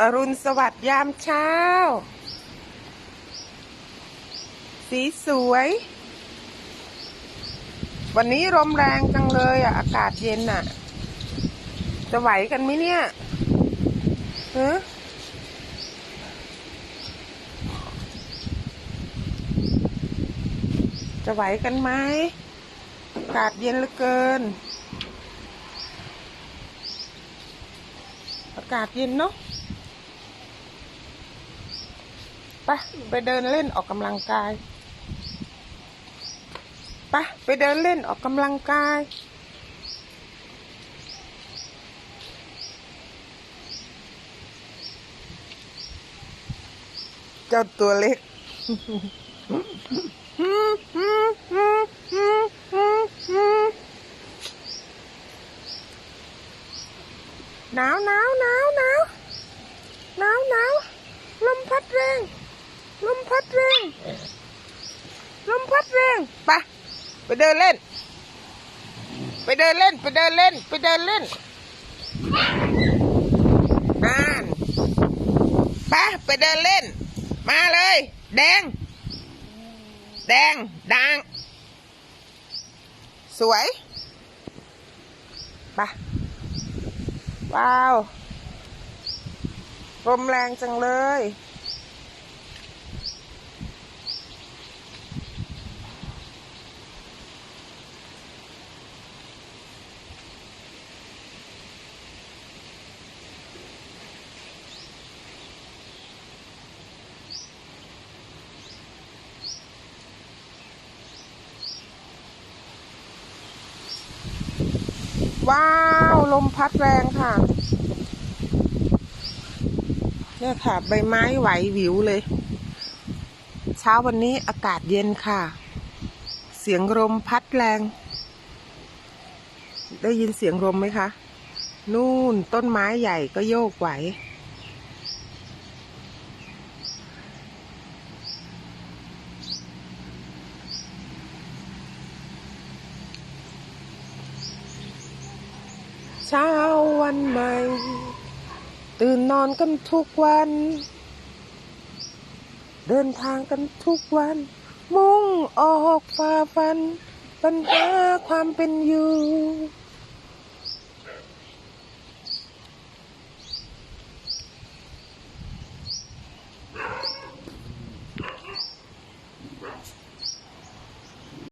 อรุณสวัสดิ์ยามเช้า สีสวย วันนี้ลมแรงจังเลยอะ อากาศเย็นอะ จะไหวกันไหมเนี่ยฮะจะไหวกันไหมอากาศเย็นเหลือเกิน อากาศเย็นเนาะ ไปไปเดินเล่นออกกำลังกายไปไปเดินเล่นออกกำลังกายเจ้าตัวเล็กหนาวหนาวหนาวหนาวหนาวหนาวลมพัดแรง ลมพัดแรง ลมพัดแรงไปไป เดินเล่น ไปเดินเล่น ไปเดินเล่น ไปเดินเล่นอ่านไปไปเดินเล่น มาเลย แดง แดงดังสวยไปว้าวลมแรงจังเลย ว้าว ลมพัดแรงค่ะ เนี่ยค่ะ ใบไม้ไหวหวิวเลย เช้าวันนี้อากาศเย็นค่ะ เสียงลมพัดแรง ได้ยินเสียงลมไหมคะ นู่นต้นไม้ใหญ่ก็โยกไหว เช้าวันใหม่ ตื่นนอนกันทุกวัน เดินทางกันทุกวัน มุ่งออกฝ่าฟัน ปัญหาความเป็นอยู่